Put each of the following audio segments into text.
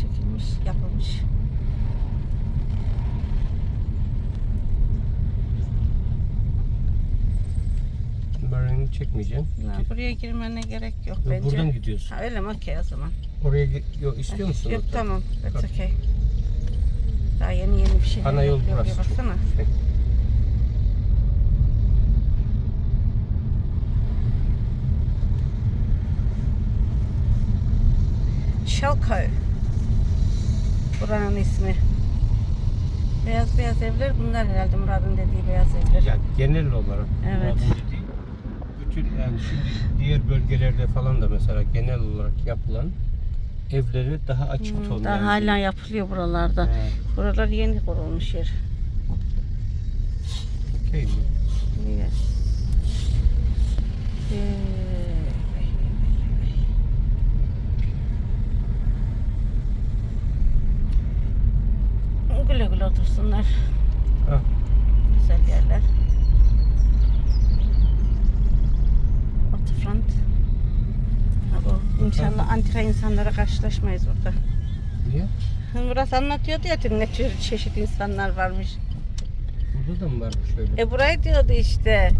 çekilmiş, yapılmış. Numaranı çekmeyeceğim. Ya, buraya girmene gerek yok bence. Buradan gidiyorsun. Ha, öyle mi? Okey o zaman. Oraya yok istiyor musun? Yok orada? tamam. That's okay. Daha yeni yeni bir şeyler Ana yol yapıyor. burası. çok Baksana. şey. Buranın ismi. Beyaz beyaz evler bunlar herhalde Murat'ın dediği beyaz evler. Yani genel olarak. Evet. Murat'ın dediği, Bütün yani şimdi diğer bölgelerde falan da mesela genel olarak yapılan evleri daha açık Hmm, tonlu. daha yani. hala yapılıyor buralarda. He, Buralar yeni kurulmuş yer. okey mi? Yes. Ee, Güle otursunlar. Ha. Güzel yerler. Waterfront. Ha, bu İnşallah antika insanlara karşılaşmayız burada. Niye? Murat anlatıyordu ya ne tür çeşit insanlar varmış. Burada da mı var şöyle? E burayı diyordu işte.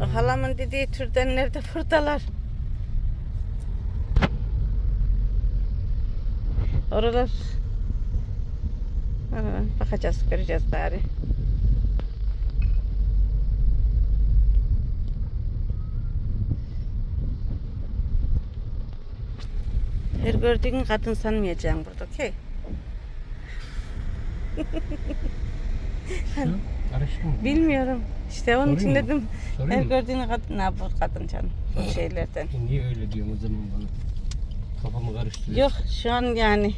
O halamın dediği türdenler de buradalar. Oralar Ha, bakacağız göreceğiz bari. Her gördüğün kadın sanmayacaksın burada, okey? Bilmiyorum. İşte onun için Sorayım mı? dedim. Her Sorayım mı? gördüğün kadın ne bu kadın canım bu şeylerden. E niye öyle diyorum o zaman bana? Kafamı karıştırıyor. Yok şu an yani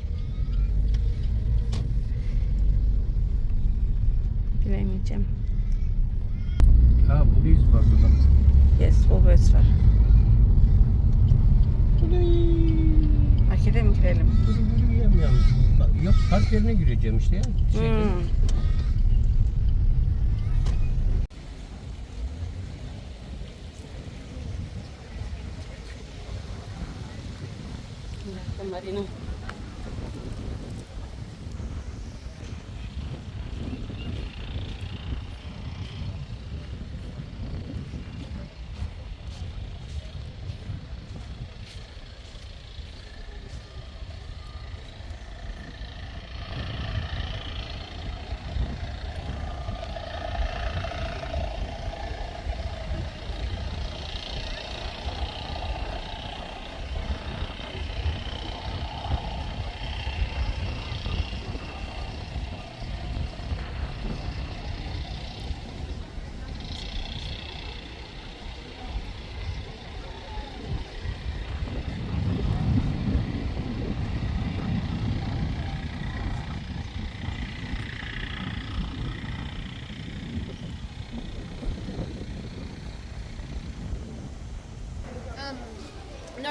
bilemeyeceğim. Ha bu iz var burada. Yes, always var. Markete mi girelim? Yürüyemiyorum yalnız. Yok park yerine gireceğim işte ya. Şeyde. Hmm. Marino.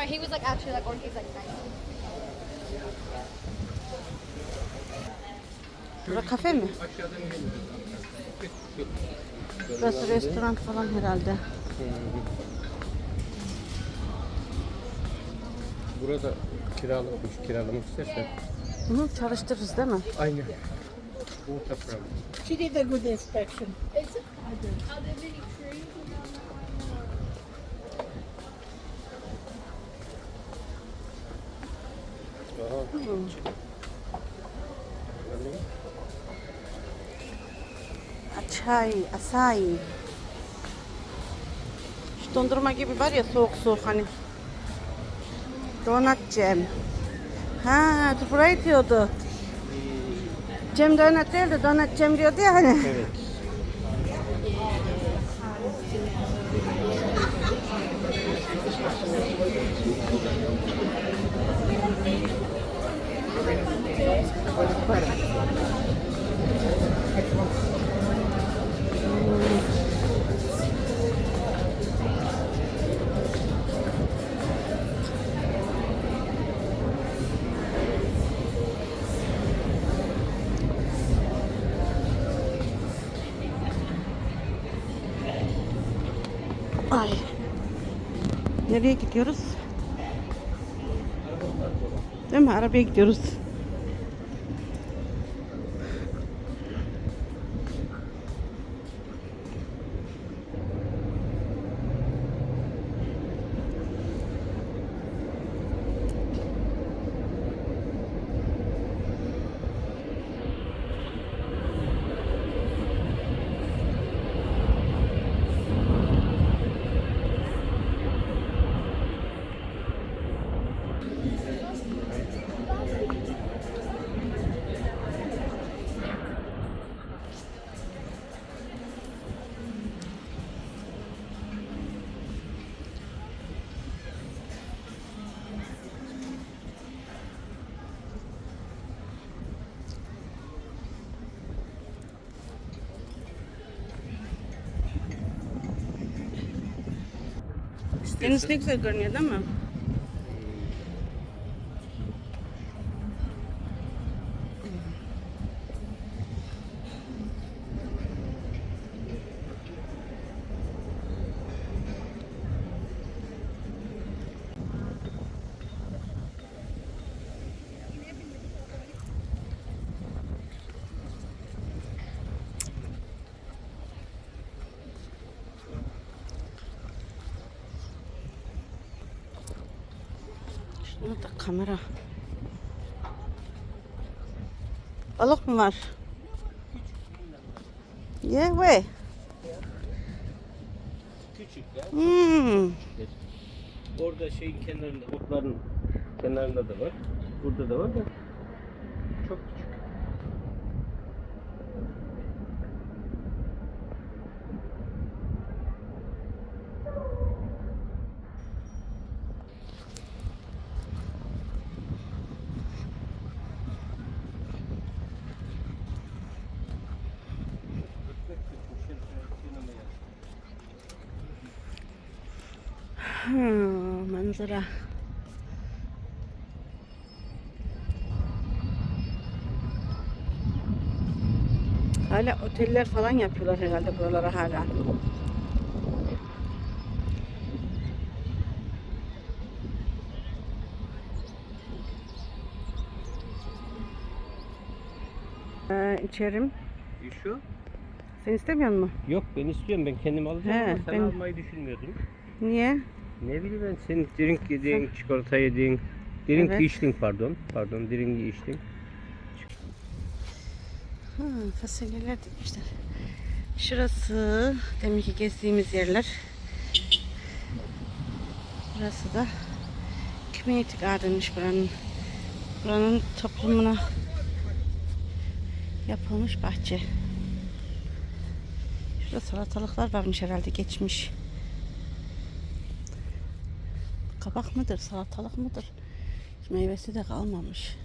No, he was like actually like his like nice. Bura kafe mi? Burası restoran falan herhalde. Burada kiralamış, kiralamak istersen. Hı hı, çalıştırırız değil mi? Aynen. Bu toprağım. She did a good inspection. It's are there many trees? Çay, asai. Şu dondurma gibi var ya soğuk soğuk hani. Donut Cem. Ha, burayı diyordu. Cem donut değil de donut Cem diyordu ya hani. Evet. Nereye gidiyoruz? Değil mi? Arabaya gidiyoruz. Deniz ne güzel görünüyor değil mi? Şuna da kamera. Balık mı var? Yeah, way. Küçük ya. Hmm. Orada şeyin kenarında, otların kenarında da var. Burada da var da çok küçük. Hmm, manzara. Hala oteller falan yapıyorlar herhalde buralara hala. Ee, içerim. Şu? Sen istemiyor musun? Yok ben istiyorum ben kendim alacağım He, ama sen ben- almayı düşünmüyordum. Niye? Ne bileyim ben senin drink yediğin, çikolata yediğin, drink Evet. içtin pardon. Pardon drink içtin. Ha, fasulyeler dikmişler. Şurası deminki gezdiğimiz yerler. Burası da community garden'mış buranın. Buranın toplumuna yapılmış bahçe. Şurada salatalıklar varmış herhalde geçmiş. Kabak mıdır, salatalık mıdır? Meyvesi de kalmamış.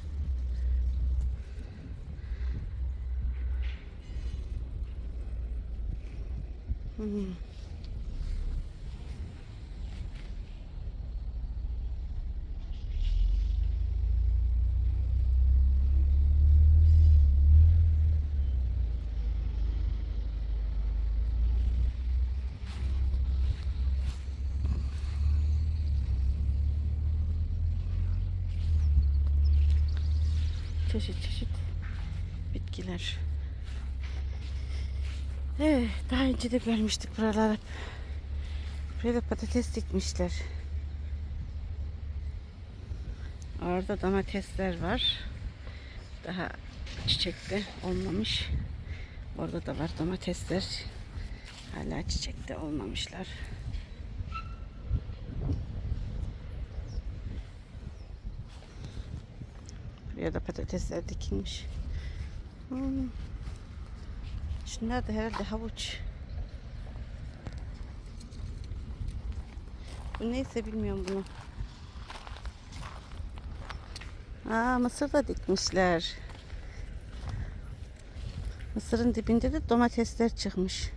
Hmm. Çeşit çeşit bitkiler. Evet, daha önce de görmüştük buraları. Buraya da patates dikmişler. Orada domatesler var. Daha çiçekte olmamış. Orada da var domatesler. Hala çiçekte olmamışlar. Buraya da patatesler dikilmiş. Hmm. Şunlar da herhalde havuç. Bu neyse bilmiyorum bunu. Aa mısır da dikmişler. Mısırın dibinde de domatesler çıkmış.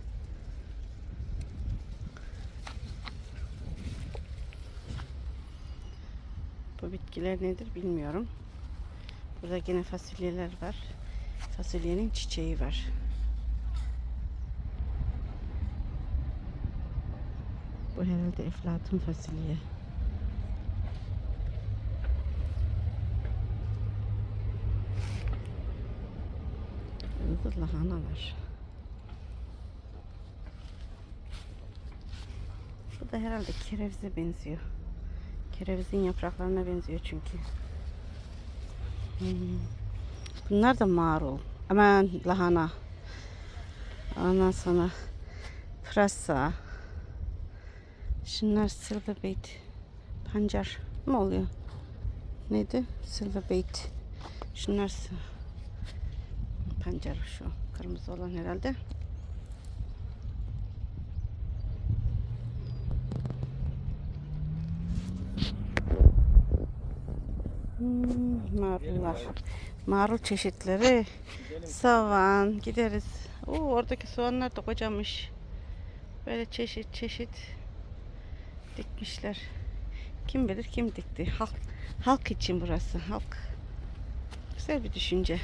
Bu bitkiler nedir bilmiyorum. Burada yine fasulyeler var. Fasulyenin çiçeği var. Bu herhalde eflatun fasulye. Burada lahana var. Bu da herhalde kerevize benziyor. Kerevizin yapraklarına benziyor çünkü. Bunlar da marul. Aman lahana. Ondan sonra pırasa. Şunlar silver bait. Pancar mı oluyor? Neydi? Silver bait. Şunlar pancar şu kırmızı olan herhalde. Hmm, marullar. Marul çeşitleri. Soğan. Gideriz. Oo, oradaki soğanlar da kocamış. Böyle çeşit çeşit dikmişler. Kim bilir kim dikti. Halk, halk için burası. Halk. Güzel bir düşünce.